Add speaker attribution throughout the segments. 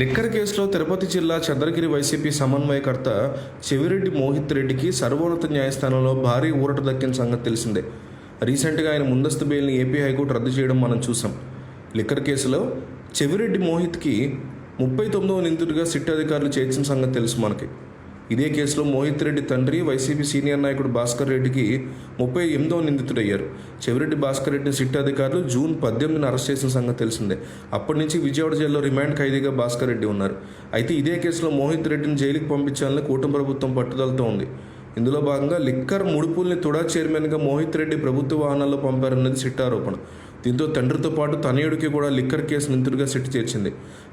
Speaker 1: Liquor కేసులో తిరుపతి జిల్లా Chandragiri YCP సమన్వయకర్త చెవిరెడ్డి మోహిత్ రెడ్డికి సర్వోన్నత న్యాయస్థానంలో భారీ ఊరట దక్కిన సంగతి తెలిసిందే. రీసెంట్గా ఆయన ముందస్తు బెయిల్ని ఏపీ హైకోర్టు రద్దు చేయడం మనం చూసాం. లిక్కర్ కేసులో చెవిరెడ్డి మోహిత్కి ముప్పై తొమ్మిదవ నిందితుడిగా సిట్ అధికారులు చేర్చిన సంగతి తెలుసు మనకి. ఇదే కేసులో మోహిత్ రెడ్డి తండ్రి వైసీపీ సీనియర్ నాయకుడు భాస్కర్ రెడ్డికి ముప్పై ఎనిమిదవ నిందితుడయ్యారు. చెవిరెడ్డి భాస్కర్ రెడ్డిని సిట్ అధికారులు జూన్ పద్దెనిమిదిని అరెస్ట్ చేసిన సంగతి తెలిసిందే. అప్పటి నుంచి విజయవాడ జైల్లో రిమాండ్ ఖైదీగా భాస్కర్ రెడ్డి ఉన్నారు. అయితే ఇదే కేసులో మోహిత్ రెడ్డిని జైలుకి పంపించాలని కూటమి ప్రభుత్వం పట్టుదలతో ఉంది. ఇందులో భాగంగా లిక్కర్ ముడుపుల్ని తుడా చైర్మన్గా మోహిత్ రెడ్డి ప్రభుత్వ వాహనాల్లో పంపారన్నది సిట్ ఆరోపణ. దీంతో తండ్రితో పాటు తనయుడికి కూడా లిక్కర్ కేసు నిందితుడిగా సెట్ చేర్చింది.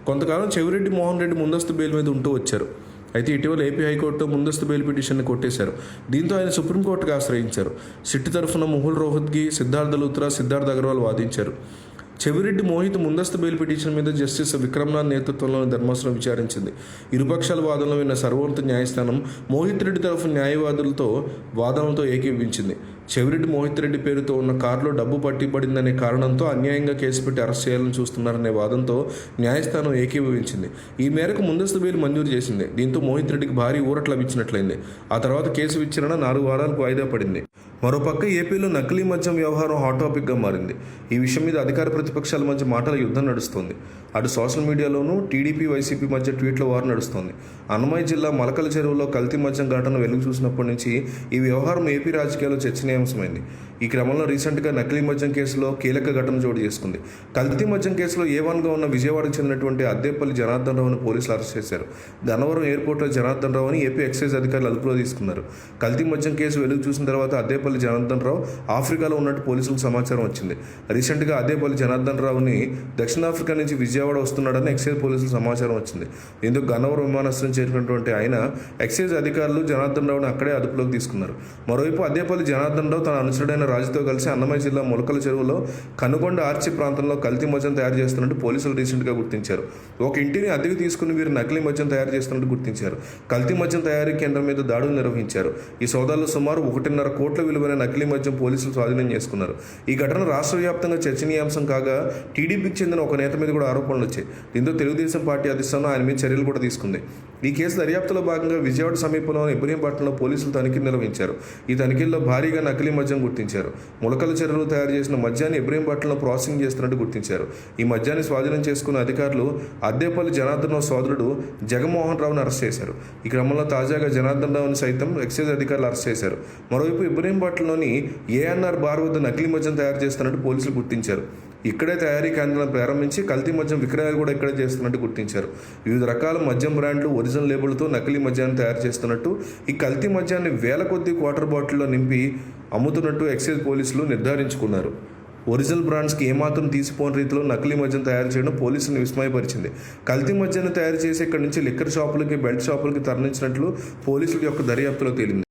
Speaker 1: కొంతకాలం చెవిరెడ్డి మోహన్ రెడ్డి ముందస్తు బెయిల్ మీద ఉంటూ వచ్చారు. అయితే ఇటీవల ఏపీ హైకోర్టు ముందస్తు బెయిల్ పిటిషన్ని కొట్టేశారు. దీంతో ఆయన సుప్రీంకోర్టుకు ఆశ్రయించారు. సిట్ తరఫున ముహుల్ రోహత్గి సిద్ధార్థ లూత్రా సిద్ధార్థ్ అగర్వాల్ వాదించారు. చెవిరెడ్డి మోహిత్ ముందస్తు బెయిల్ పిటిషన్ మీద జస్టిస్ విక్రమ్నాథ్ నేతృత్వంలోని ధర్మాసనం విచారించింది. ఇరుపక్షాల వాదనలు విన్న సర్వోన్నత న్యాయస్థానం మోహిత్ రెడ్డి తరఫు న్యాయవాదులతో వాదనలతో ఏకీభవించింది చెవిరెడ్డి మోహిత్ రెడ్డి పేరుతో ఉన్న కారులో డబ్బు పట్టిపడిందనే కారణంతో అన్యాయంగా కేసు పెట్టి అరెస్ట్ చేయాలని చూస్తున్నారనే వాదంతో న్యాయస్థానం ఏకీభవించింది. ఈ మేరకు ముందస్తు బెయిల్ మంజూరు చేసింది. దీంతో మోహిత్ రెడ్డికి భారీ ఊరట లభించినట్లయింది. ఆ తర్వాత కేసు విచారణ నాలుగు వారాలకు వాయిదా పడింది. మరోపక్క ఏపీలో నకిలీ మద్యం వ్యవహారం హాట్ టాపిక్గా మారింది. ఈ విషయం మీద అధికార ప్రతిపక్షాల మధ్య మాటల యుద్ధం నడుస్తోంది. అటు సోషల్ మీడియాలోనూ టీడీపీ వైసీపీ మధ్య ట్వీట్ల వారు నడుస్తోంది. అన్నమయ్య జిల్లా మలకల చెరువులో కల్తీ మద్యం ఘటన వెలుగు చూసినప్పటి నుంచి ఈ వ్యవహారం ఏపీ రాజకీయాల్లో చర్చనీయాంశమైంది. ఈ క్రమంలో రీసెంట్గా నకిలీ మద్యం కేసులో కీలక ఘటన చోటు చేసుకుంది. కల్తీ మద్యం కేసులో ఏ వన్గా ఉన్న విజయవాడకు చెందినటువంటి అద్దేపల్లి జనార్దన్ రావును పోలీసులు అరెస్ట్ చేశారు. గన్నవరం ఎయిర్పోర్ట్లో జనార్దన్ రావుని ఏపీ ఎక్సైజ్ అధికారులు అదుపులో తీసుకున్నారు. కల్తీ మద్యం కేసు వెలుగు చూసిన తర్వాత అద్దేపల్లి జనార్దన్ రావు ఆఫ్రికాలో ఉన్నట్టు పోలీసులకు సమాచారం వచ్చింది. రీసెంట్గా అదేపల్లి జనార్దన్ రావుని దక్షిణాఫ్రికా నుంచి విజయవాడ వస్తున్నాడని ఎక్సైజ్ పోలీసులకు సమాచారం వచ్చింది. ఇందుకు గన్నవరం విమానాశ్రయం చేరినటువంటి ఆయన ఎక్సైజ్ అధికారులు జనార్దన్ రావుని అక్కడే అదుపులోకి తీసుకున్నారు. మరోవైపు అదేపల్లి జనార్దన్ రావు తన అనుచరుడైన రాజుతో కలిసి అన్నమయ్య జిల్లా మొలకల చెరువులో కనుకొండ ఆర్చి ప్రాంతంలో కల్తీ మద్యం తయారు చేస్తున్నట్టు పోలీసులు రీసెంట్గా గుర్తించారు. ఒక ఇంటిని అద్దెకు తీసుకుని వీరు నకిలీ మద్యం తయారు చేస్తున్నట్టు గుర్తించారు. కల్తీ మద్యం తయారీ కేంద్రం మీద దాడులు నిర్వహించారు. ఈ సోదాల్లో సుమారు ఒకటిన్నర కోట్ల విలువ విలువైన నకిలీ మద్యం పోలీసులు స్వాధీనం చేసుకున్నారు. ఈ ఘటన రాష్ట్ర వ్యాప్తంగా చర్చనీయాంశం కాగా టీడీపీకి చెందిన ఒక నేత మీద కూడా ఆరోపణలు వచ్చాయి. దీంతో తెలుగుదేశం పార్టీ అధిష్టానం ఆయన మీద చర్యలు కూడా తీసుకుంది. ఈ కేసు దర్యాప్తులో భాగంగా విజయవాడ సమీపంలోని ఇబ్రహీంపట్నంలో పోలీసులు తనిఖీ నిర్వహించారు. ఈ తనిఖీల్లో భారీగా నకిలీ మద్యం గుర్తించారు. ములకల చెరువులు తయారు చేసిన మద్యాన్ని ఇబ్రహీంపట్నంలో ప్రాసెసింగ్ చేస్తున్నట్టు గుర్తించారు. ఈ మద్యాన్ని స్వాధీనం చేసుకున్న అధికారులు అద్దేపల్లి జనార్దన్ రావు సోదరుడు జగన్మోహన్ రావును అరెస్ట్ చేశారు. ఈ క్రమంలో తాజాగా జనార్దన్ రావుని సైతం ఎక్సైజ్ అధికారులు అరెస్ట్ చేశారు. మరోవైపు ఇబ్రహీంపట్నంలోని ఏఎన్ఆర్ బార్ వద్ద నకిలీ మద్యం తయారు చేస్తున్నట్టు పోలీసులు గుర్తించారు. ఇక్కడే తయారీ కేంద్రాలను ప్రారంభించి కల్తీ మద్యం విక్రయాలు కూడా ఇక్కడే చేస్తున్నట్టు గుర్తించారు. వివిధ రకాల మద్యం బ్రాండ్లు ఒరిజినల్ లేబుల్తో నకిలీ మద్యాన్ని తయారు చేస్తున్నట్టు ఈ కల్తీ మద్యాన్ని వేల కొద్ది క్వార్టర్ బాటిల్లో నింపి అమ్ముతున్నట్టు ఎక్సైజ్ పోలీసులు నిర్ధారించుకున్నారు. ఒరిజినల్ బ్రాండ్స్కి ఏమాత్రం తీసిపోని రీతిలో నకిలీ మద్యం తయారు చేయడం పోలీసులను విస్మయపరిచింది. కల్తీ మద్యాన్ని తయారు చేసి ఇక్కడి నుంచి లిక్కర్ షాపులకి బెల్ట్ షాపులకి తరలించినట్లు పోలీసుల యొక్క దర్యాప్తులో తేలింది.